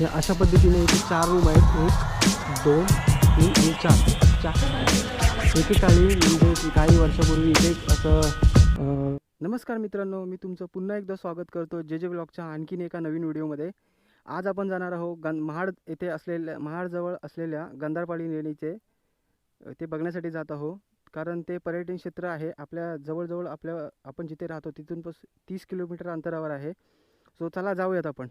हे अशा पद्धतीने इथे चार रूम आहेत. एक दोन तीन आणि चार. चार. एकेकाळी म्हणजे काही वर्षापूर्वी इथे असं नमस्कार मित्रांनो मी तुमचं पुन्हा एकदा स्वागत करतो जे जे ब्लॉगच्या आणखीन एका नवीन व्हिडिओमध्ये. आज आपण जाणार आहोत गं महाड येथे असलेल्या महाडजवळ असलेल्या गंधारपाडी लेणीचे ते बघण्यासाठी जात आहो कारण ते पर्यटन क्षेत्र आहे. आपल्या जवळजवळ आपल्या आपण जिथे राहतो तिथून पस तीस किलोमीटर अंतरावर आहे. सो चला जाऊयात आपण.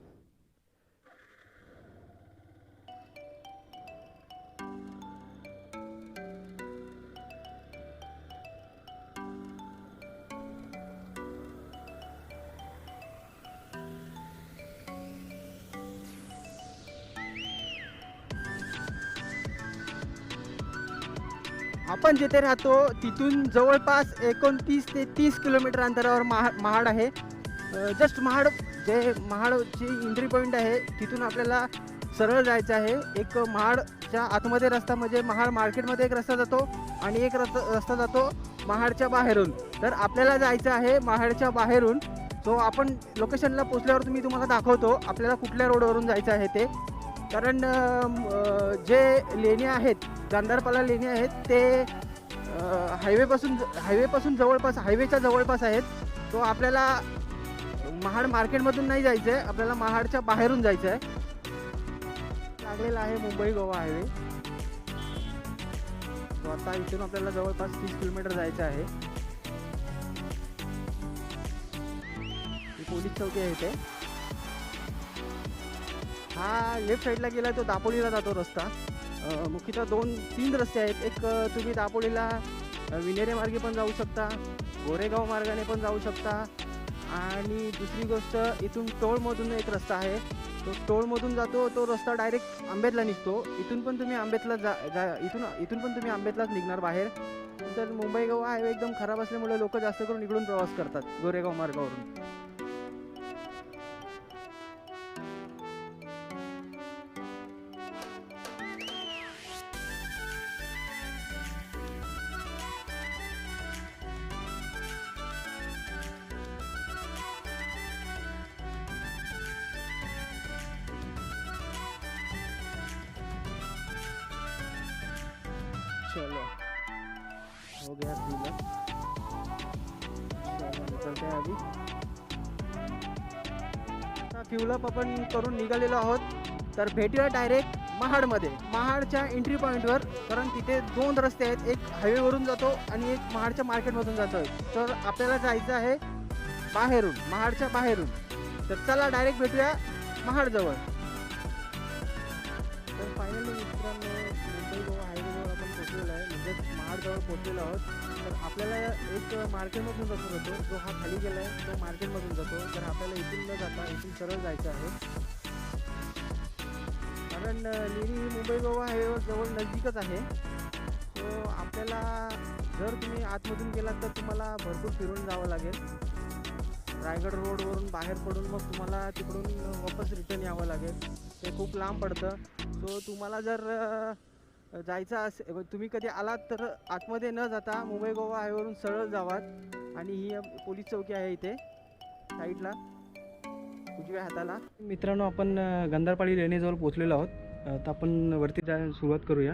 आपण जिथे राहतो तिथून जवळपास एकोणतीस ते तीस किलोमीटर अंतरावर महा महाड आहे. जस्ट महाड जे महाडची एंट्री पॉईंट आहे तिथून आपल्याला सरळ जायचं आहे. एक महाडच्या आतमध्ये रस्ता म्हणजे महाड मार्केटमध्ये एक रस्ता जातो आणि एक रस्ता रस्ता जातो महाडच्या बाहेरून. तर आपल्याला जायचं आहे महाडच्या बाहेरून. सो आपण लोकेशनला पोचल्यावर तुम्ही तुम्हाला दाखवतो. आपल्याला कुठल्या रोडवरून जायचं आहे ते. कारण जे लेणी आहेत गांधारपाला लेणी आहेत ते हायवेपासून हायवेपासून जवळपास हायवेच्या जवळपास आहेत. तो आपल्याला महाड मार्केटमधून नाही जायचं आहे आपल्याला महाडच्या बाहेरून जायचं आहे लागलेला आहे मुंबई गोवा हायवे. तो आता इथून आपल्याला जवळपास तीस किलोमीटर जायचं आहे. पोलीस चौकी आहे इथे. हा लेफ्ट साईडला गेला तो दापोलीला जातो रस्ता. मुख्यतः दोन तीन रस्ते आहेत. एक तुम्ही दापोलीला विनेरे मार्गे पण जाऊ शकता गोरेगाव मार्गाने पण जाऊ शकता. आणि दुसरी गोष्ट इथून टोळमधून एक रस्ता आहे. तो टोळमधून जातो तो रस्ता डायरेक्ट आंबेतला निघतो. इथून पण तुम्ही आंबेतला जा जा इथून इथून पण तुम्ही आंबेतलाच निघणार बाहेर. तर मुंबई गोवा हायवे एकदम खराब असल्यामुळे लोक जास्त करून इकडून प्रवास करतात गोरेगाव मार्गावरून. चलो। हो गया फिलअप चलो निकलते हैं अभी। आता फ्युलअप आपण करून निघालेलो आहोत तर भेटूया डायरेक्ट महाडमध्ये. महाडच्या एंट्री पॉईंटवर कारण तिथे दोन रस्ते आहेत. एक हायवेवरून जातो आणि एक महाडच्या मार्केटमधून जातो. तर आपल्याला जायचं आहे बाहेरून महाडच्या बाहेरून. तर चला डायरेक्ट भेटूया महाडजवळ. तर फायनली मित्रांनो मुंबई गोवा हायवे आपण आहे. म्हणजेच महाडजवळ पोचलेलो आहोत. तर आपल्याला एक मार्केटमधून जातो जातो जो हा खाली गेला आहे तो मार्केटमधून जातो. तर आपल्याला इथून न जाता इथून सरळ जायचं आहे. कारण अ, लेणी ही मुंबई गोवा हायवेवर जवळ नजदीकच आहे. सो आपल्याला जर तुम्ही आतमधून गेलात तर तुम्हाला भरपूर फिरून जावं लागेल. रायगड रोडवरून बाहेर पडून मग तुम्हाला तिकडून वापस रिटर्न यावं लागेल. ते खूप लांब पडतं. सो तुम्हाला जर जायचं असे तुम्ही कधी आलात तर आतमध्ये न जाता मुंबई गोवा हायवेवरून सरळ जावात आणि ही पोलीस चौकी आहे इथे साईडला उजव्या हाताला. मित्रांनो आपण अ, गंधारपाडी लेणीजवळ पोचलेलो आहोत. तर आपण वरती जायला सुरुवात करूया.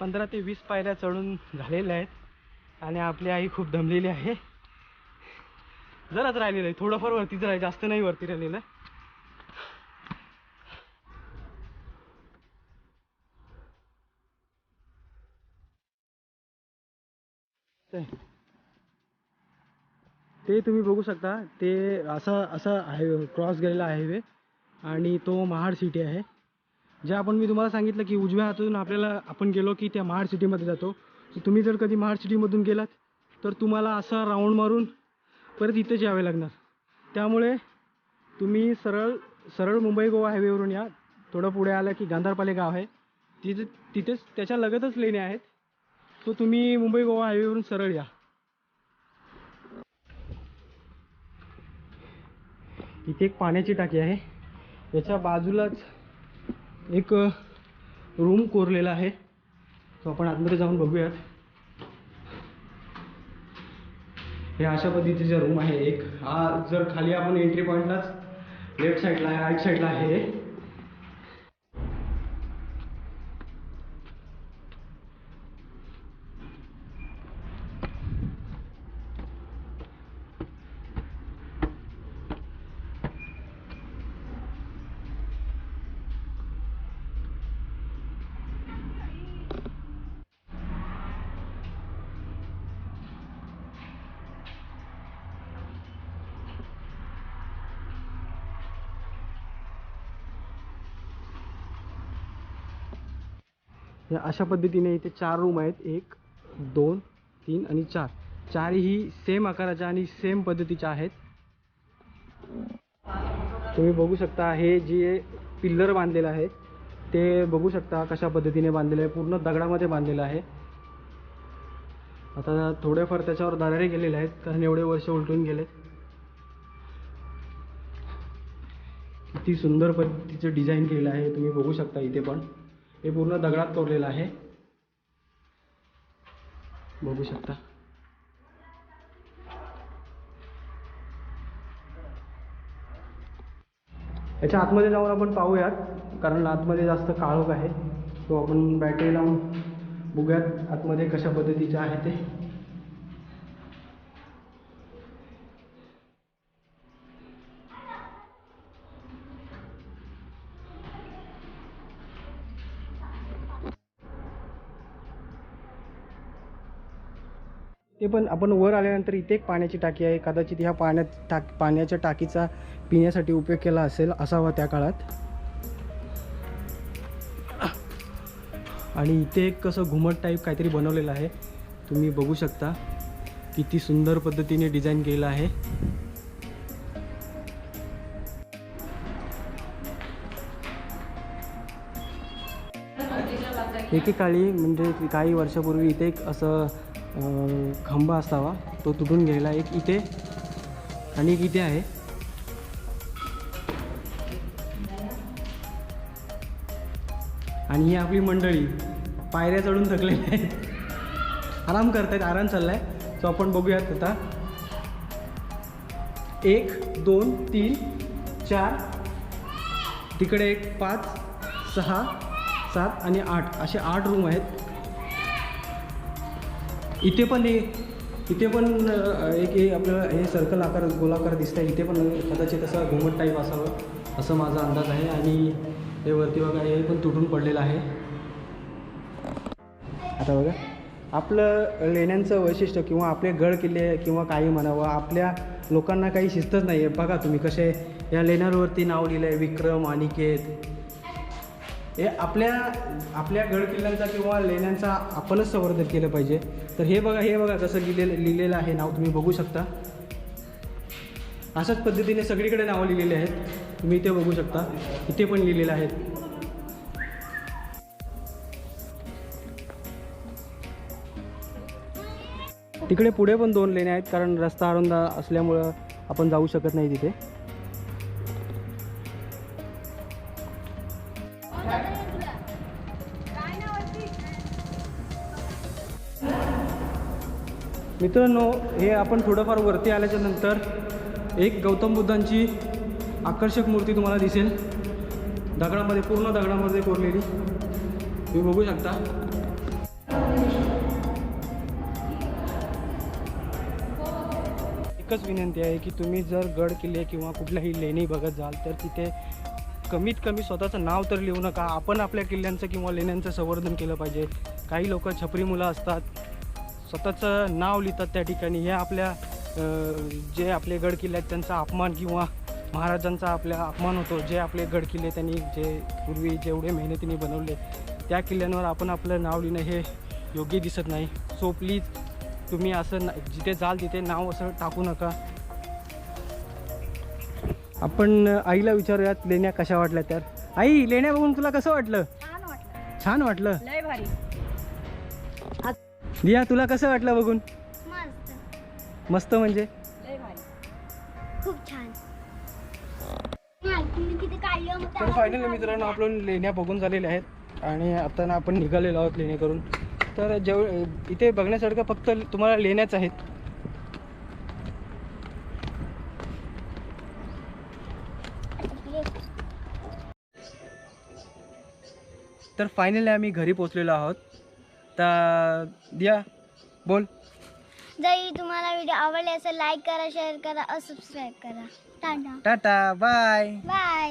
पंधरा ते वीस पायऱ्या चढून झालेल्या आहेत. आणि आपली आई खूप दमलेली आहे. जराच राहिलेलं आहे थोडंफार वरतीच राहील जास्त नाही वरती राहिलेलं. ते तुम्ही बघू शकता ते असा असा हायवे क्रॉस गेलेला हायवे आणि तो महाड सिटी आहे. जे आपण मी तुम्हाला सांगितलं की उजव्या हातून आपल्याला आपण गेलो की त्या महाड सिटीमध्ये जातो. तुम्ही जर कधी महाड सिटीमधून गेलात तर तुम्हाला असा राऊंड मारून परत इथेच यावे लागणार. त्यामुळे तुम्ही सरळ सरळ मुंबई गोवा हायवेवरून या. थोडं पुढे आलं की गांधारपाले गाव आहे. तिथे तिथेच त्याच्या लगतच लेणे आहेत. सो तुम्ही मुंबई गोवा हायवेवरून सरळ या. इथे एक पाण्याची टाकी आहे. याच्या बाजूलाच एक रूम कोरलेला आहे. तो आपण आतमध्ये जाऊन बघूयात. हे अशा पद्धतीचे रूम आहे एक. हा जर खाली आपण एंट्री पॉईंटलाच लेफ्ट साईडला आहे राईट साईडला आहे. या अशा पद्धतीने इथे चार रूम आहेत. एक दोन तीन आणि चार. चारही सेम आकाराच्या आणि सेम पद्धतीच्या आहेत. तुम्ही बघू शकता हे जे पिल्लर बांधलेलं आहे ते बघू शकता कशा पद्धतीने बांधलेलं आहे. पूर्ण दगडामध्ये बांधलेलं आहे. आता थोडेफार त्याच्यावर दरारे गेलेले आहेत कारण एवढे वर्ष उलटून गेले किती सुंदर पद्धतीचं डिझाईन केलेलं आहे तुम्ही बघू शकता इथे पण. हे पूर्ण दगडात कोरलेलं आहे. बघू शकता. याच्या आतमध्ये जाऊन आपण पाहूयात कारण आतमध्ये जास्त काळोख आहे. तो आपण बॅटरी लावून बघूयात आतमध्ये कशा पद्धतीचे आहे ते. ते पण आपण वर आल्यानंतर इथे एक पाण्याची टाकी आहे. कदाचित ह्या पाण्यात टाक पाण्याच्या टाकीचा पिण्यासाठी उपयोग केला असेल असावा त्या काळात. आणि इथे एक कसं घुमट टाईप काहीतरी बनवलेलं आहे. तुम्ही बघू शकता किती सुंदर पद्धतीने डिझाईन केलं आहे. एकेकाळी म्हणजे काही वर्षापूर्वी इथे एक असं खांबा असावा. तो तुटून गेलेला एक इथे आणि एक इथे आहे. आणि ही आपली मंडळी पायऱ्या चढून थकलेल्या आहेत. आराम करतायत आराम चाललाय. तो आपण बघूयात आता. एक दोन तीन चार तिकडे एक पाच सहा सात आणि आठ. असे आठ रूम आहेत. इथे पण एक इथे पण एक हे आपल्याला हे सर्कल आकार गोलाकार दिसत आहे इथे पण कदाचित असा घुमट टाईप असावं असं माझा अंदाज आहे. आणि हे वरती बघा हे पण तुटून पडलेलं आहे. आता बघा आपलं लेण्यांचं वैशिष्ट्य किंवा आपले गड किल्ले किंवा काही म्हणावं आपल्या लोकांना काही शिस्तच नाही आहे बघा तुम्ही कसे या लेण्यांवरती नाव लिहिलं आहे विक्रम अनिकेत. हे आपल्या आपल्या गडकिल्ल्यांचा किंवा लेण्यांचा आपणच संवर्धन केलं पाहिजे. तर हे बघा हे बघा कसं लिहिलेलं लिहिलेलं आहे नाव तुम्ही बघू शकता. अशाच पद्धतीने सगळीकडे नावं लिहिलेली आहेत. तुम्ही इथे बघू शकता. इथे पण लिहिलेलं आहेत. तिकडे पुढे पण दोन लेण्या आहेत कारण रस्ता अरुंद असल्यामुळं आपण जाऊ शकत नाही तिथे. मित्रांनो हे आपण थोडंफार वरती आल्याच्यानंतर एक गौतम बुद्धांची आकर्षक मूर्ती तुम्हाला दिसेल. दगडामध्ये पूर्ण दगडामध्ये कोरलेली. तुम्ही बघू शकता. एकच विनंती आहे की तुम्ही जर गड किल्ले किंवा कुठल्याही लेणी बघत जाल तर तिथे कमीत कमी स्वतःचं नाव तर लिहू नका. आपण आपल्या किल्ल्यांचं किंवा लेण्यांचं संवर्धन केलं पाहिजे. काही लोक छपरी मुलं असतात. स्वतःचं नाव लिहितात त्या ठिकाणी. हे आपल्या जे आपले गड किल्ले आहेत त्यांचा अपमान किंवा महाराजांचा आपल्या अपमान होतो. जे आपले गड किल्ले त्यांनी जे पूर्वी जेवढे मेहनतीने बनवले त्या किल्ल्यांवर आपण आपलं नाव लिहिणं हे योग्य दिसत नाही. सो प्लीज तुम्ही असं ना- जिथे जाल तिथे नाव असं टाकू नका. आपण आईला विचारूयात लेण्या कशा वाटल्या तर आई लेण्या बघून तुला कसं वाटलं? छान वाटलं. छान वाटलं? लय भारी. दिया तुला कसं वाटलं बघून? मस्त. मस्त म्हणजे? लय भारी. खूप छान. तर फायनली मित्रांनो आपण लेण्या बघून झालेल्या आहेत. आणि आता ना आपण निघालेलो आहोत लेणे करून. तर जेव इथे बघण्यासारखं फक्त तुम्हाला लेण्याच आहेत. तर फायनली आम्ही घरी पोचलेलो आहोत. तर दिया बोल. जर तुम्हाला व्हिडिओ आवडले असेल लाईक करा शेअर करा सबस्क्राईब करा. टाटा. Tata bye bye